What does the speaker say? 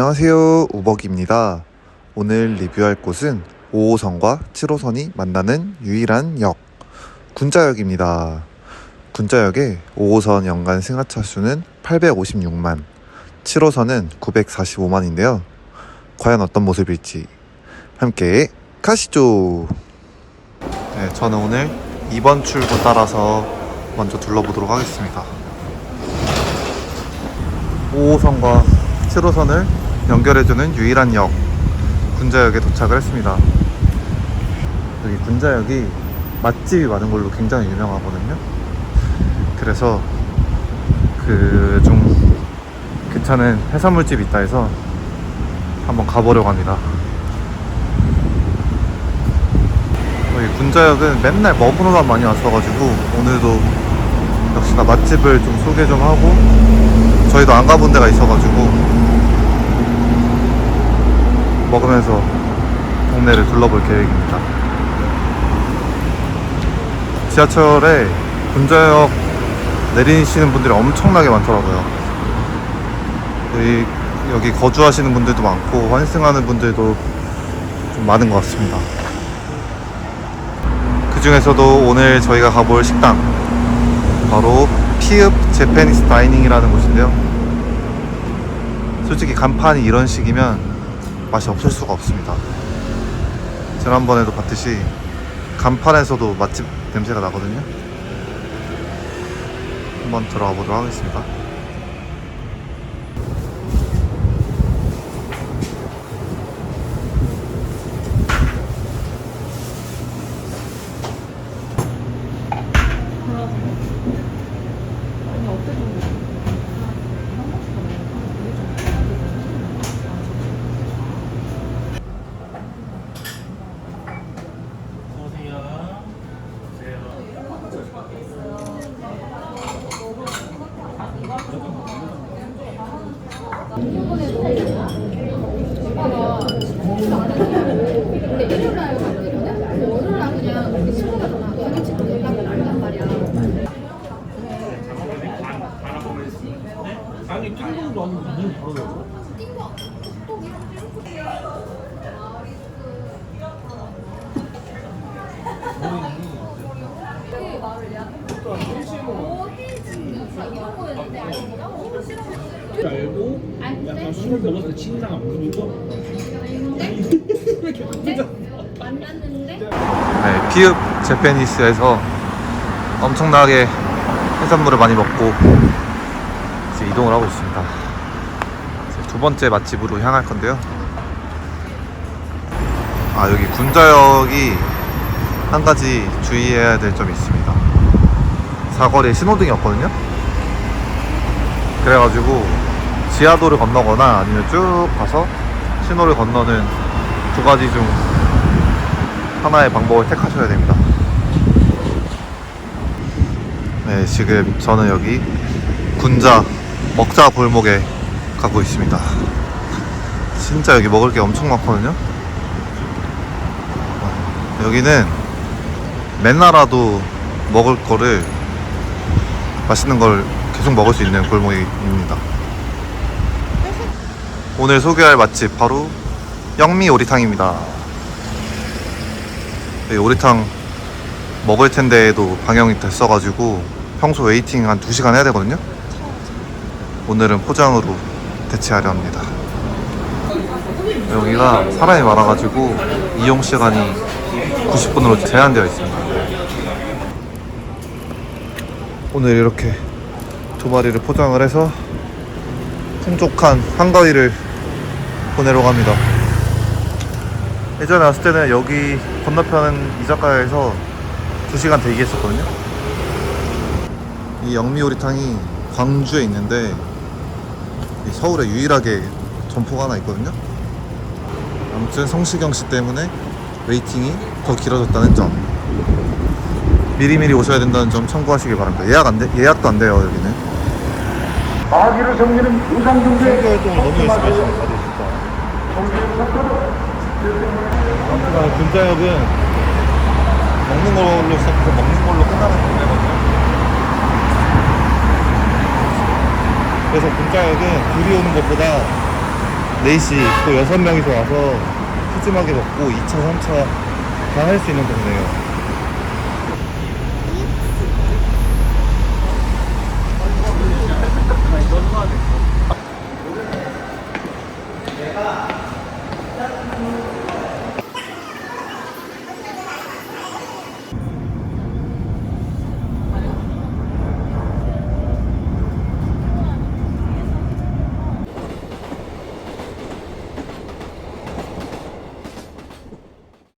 안녕하세요. 우벅입니다. 오늘 리뷰할 곳은 5호선과 7호선이 만나는 유일한 역, 군자역입니다. 군자역의 5호선 연간 승하차 수는 856만, 7호선은 945만인데요. 과연 어떤 모습일지 함께 가시죠. 네, 저는 오늘 2번 출구 따라서 먼저 둘러보도록 하겠습니다. 5호선과 7호선을 연결해주는 유일한 역 군자역에 도착을 했습니다. 여기 군자역이 맛집이 많은 걸로 굉장히 유명하거든요. 그래서 그 좀 괜찮은 해산물집이 있다 해서 한번 가보려고 합니다. 여기 군자역은 맨날 먹으러만 많이 왔어가지고 오늘도 역시나 맛집을 좀 소개 좀 하고 저희도 안 가본 데가 있어가지고 먹으면서 동네를 둘러볼 계획입니다. 지하철에 군자역 내리시는 분들이 엄청나게 많더라고요. 여기, 여기 거주하시는 분들도 많고 환승하는 분들도 좀 많은 것 같습니다. 그 중에서도 오늘 저희가 가볼 식당 바로 피읍 제페니스 다이닝이라는 곳인데요. 솔직히 간판이 이런 식이면 맛이 없을 수가 없습니다. 지난번에도 봤듯이 간판에서도 맛집 냄새가 나거든요. 한번 들어가 보도록 하겠습니다. 띵동도 아니고 눈 바로 넣어. 알고 약간 술을 먹었을 때안 부르고 네, 피읍 제페니스에서 엄청나게 해산물을 많이 먹고 이제 이동을 하고 있습니다. 두 번째 맛집으로 향할 건데요. 아 여기 군자역이 한 가지 주의해야 될 점이 있습니다. 사거리에 신호등이 없거든요. 그래가지고 지하도를 건너거나 아니면 쭉 가서 신호를 건너는 두 가지 중 하나의 방법을 택하셔야 됩니다. 네, 지금 저는 여기 군자 먹자 골목에 가고 있습니다. 진짜 여기 먹을 게 엄청 많거든요. 어, 여기는 맨날 와도 먹을 거를 맛있는 걸 계속 먹을 수 있는 골목입니다. 오늘 소개할 맛집 바로 영미 오리탕입니다. 이 오리탕 먹을 텐데도 방영이 됐어가지고 평소 웨이팅 한 2시간 해야 되거든요. 오늘은 포장으로 대체하려 합니다. 여기가 사람이 많아가지고 이용 시간이 90분으로 제한되어 있습니다. 오늘 이렇게 두 마리를 포장을 해서 풍족한 한가위를 보내러 갑니다. 예전에 왔을 때는 여기 건너편 이자카야에서 2시간 대기했었거든요. 이 영미오리탕이 광주에 있는데 이 서울에 유일하게 점포가 하나 있거든요. 아무튼 성시경 씨 때문에 웨이팅이 더 길어졌다는 점. 미리미리 오셔야 된다는 점 참고하시기 바랍니다. 예약 안 돼, 예약도 안 돼요, 여기는. 아기를 섬기는 활동을 너무 열심히 하시는 진짜. 아무튼 군자역은 먹는 걸로 시작해서 먹는 걸로 끝나는 동네거든요. 그래서 군자역은 둘이 오는 것보다 4시 또 6명이서 와서 푸짐하게 먹고 2차, 3차 다 할 수 있는 동네예요.